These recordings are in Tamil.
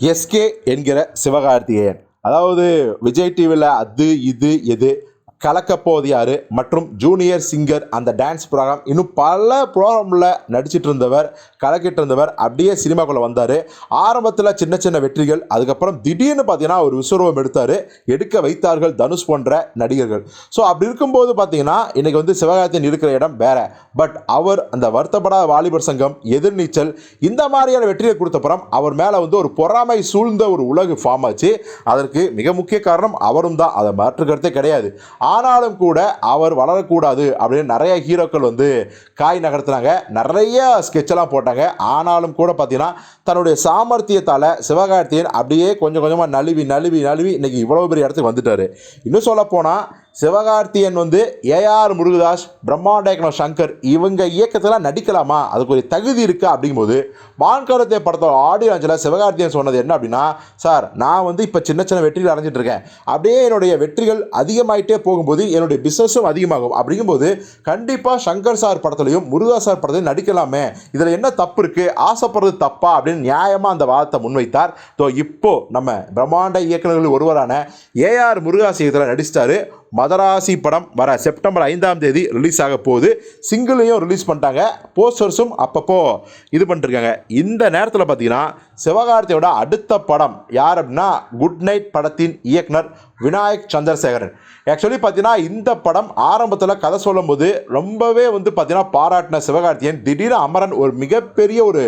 எஸ்கே என்கிற சிவகார்த்திகேயன். அதாவது விஜய் டிவியில் அது இது எது கலக்கப்போது யார்? மற்றும் ஜூனியர் சிங்கர் அந்த டான்ஸ் ப்ரோக்ராம் இன்னும் பல ப்ரோக்ராமில் நடிச்சிட்டு இருந்தவர் கலக்கிட்டு இருந்தவர் அப்படியே சினிமாக்குள்ளே வந்தார். ஆரம்பத்தில் சின்ன சின்ன வெற்றிகள் அதுக்கப்புறம் திடீர்னு பார்த்தீங்கன்னா ஒரு விஸ்வரூபம் எடுத்தார். எடுக்க வைத்தார்கள் தனுஷ் போன்ற நடிகர்கள். ஸோ அப்படி இருக்கும்போது பார்த்தீங்கன்னா இன்றைக்கி வந்து சிவகார்த்தியன் இருக்கிற இடம் வேறு. பட் அவர் அந்த வருத்தப்படாத வாலிபர் சங்கம் எதிர்நீச்சல் இந்த மாதிரியான வெற்றியை கொடுத்தப்புறம் அவர் மேலே வந்து ஒரு பொறாமை சூழ்ந்த ஒரு உலகு ஃபார்ம் ஆச்சு. அதற்கு மிக முக்கிய காரணம் அவரும் தான் அதை மாற்றுக்கிறதே கிடையாது. ஆனாலும் கூட அவர் வளரக்கூடாது அப்படின்னு நிறைய ஹீரோக்கள் வந்து காய் நகர்த்துனாங்க. நிறைய ஸ்கெட்செல்லாம் போட்டாங்க. ஆனாலும் கூட பார்த்தீங்கன்னா தன்னுடைய சாமர்த்தியத்தால் சிவகார்த்தியன் அப்படியே கொஞ்சம் கொஞ்சமாக நழுவி நழுவி நழுவி இன்றைக்கி இவ்வளோ பெரிய இடத்துக்கு வந்துட்டார். இன்னும் சொல்லப்போனால் சிவகார்த்தியன் வந்து ஏஆர் முருகதாஸ் பிரம்மாண்ட இயக்குனர் சங்கர் இவங்க இயக்கத்தில் நடிக்கலாமா? அதுக்கு ஒரு தகுதி இருக்கா அப்படிங்கும்போது வான்கரத்தை படத்தோட ஆடியோ லான்ச்சில் சிவகார்த்தியன் சொன்னது என்ன அப்படின்னா சார் நான் வந்து இப்போ சின்ன சின்ன வெற்றிகள் அடைஞ்சிட்டு இருக்கேன். அப்படியே என்னுடைய வெற்றிகள் அதிகமாயிட்டே போகும்போது என்னுடைய பிஸ்னஸும் அதிகமாகும். அப்படிங்கும்போது கண்டிப்பாக சங்கர் சார் படத்துலையும் முருகா சார் படத்துலையும் நடிக்கலாமே. இதில் என்ன தப்பு இருக்குது ஆசைப்படுறது தப்பா அப்படின்னு நியாயமாக அந்த வாதத்தை முன்வைத்தார். ஸோ இப்போது நம்ம பிரம்மாண்ட இயக்குநர்கள் ஒருவரான ஏஆர் முருகாஸ் இயக்கத்தில் நடிச்சிட்டாரு. மதராசி படம் வர செப்டம்பர் ஐந்தாம் தேதி ரிலீஸ் ஆக போகுது. சிங்கிளையும் ரிலீஸ் பண்ணிட்டாங்க. போஸ்டர்ஸும் அப்பப்போ இது பண்ணிருக்காங்க. இந்த நேரத்தில் பார்த்தீங்கன்னா சிவகார்த்தியோட அடுத்த படம் யார் அப்படின்னா குட் நைட் படத்தின் இயக்குனர் விநாயக் சந்திரசேகரன். ஆக்சுவலி பார்த்தீங்கன்னா இந்த படம் ஆரம்பத்தில் கதை சொல்லும்போது ரொம்பவே வந்து பார்த்தீங்கன்னா பாராட்டின சிவகார்த்தியன் திடீர்னு அமரன் ஒரு மிகப்பெரிய ஒரு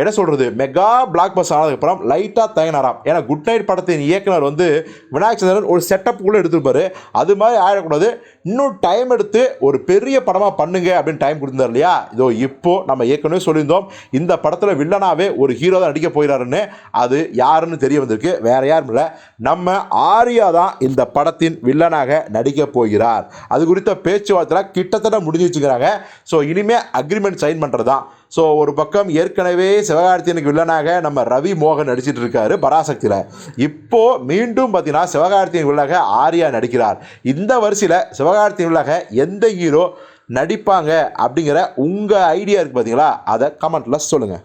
என்ன சொல்கிறது மெகா பிளாக் பஸ் ஆனதுக்கப்புறம் லைட்டாக தயங்கினாராம். ஏன்னா குட் நைட் படத்தின் இயக்குனர் வந்து விநாயக் சந்திரன் ஒரு செட்டப் கூட எடுத்துருப்பாரு. அது மாதிரி ஆயிடக்கூடாது. இன்னும் டைம் எடுத்து ஒரு பெரிய படமாக பண்ணுங்க அப்படின்னு டைம் கொடுத்துருந்தார் இல்லையா? இதோ இப்போது நம்ம ஏற்கனவே சொல்லியிருந்தோம். இந்த படத்தில் வில்லனாவே ஒரு ஹீரோ தான் நடிக்க போகிறாருன்னு அது யாருன்னு தெரிய வந்திருக்கு. வேற யாரும் இல்லை. நம்ம ஆர்யா தான் இந்த படத்தின் வில்லனாக நடிக்க போகிறார். அது குறித்த பேச்சுவார்த்தை கிட்டத்தட்ட முடிஞ்சு வச்சுக்கிறாங்க. ஸோ இனிமேல் அக்ரிமெண்ட் சைன் பண்ணுறது தான் ஸோ ஒரு பக்கம் ஏற்கனவே சிவகார்த்தியனுக்கு வில்லனாக நம்ம ரவி மோகன் நடிச்சிட்டு இருக்காரு பராசக்தியில். இப்போது மீண்டும் பார்த்தீங்கன்னா சிவகார்த்தியன் வில்லாக ஆர்யா நடிக்கிறார். இந்த வரிசையில் சிவகார்த்தியன் வில்லாக எந்த ஹீரோ நடிப்பாங்க அப்படிங்கிற உங்கள் ஐடியா இருக்குது பார்த்தீங்களா அதை கமெண்ட்டில் சொல்லுங்கள்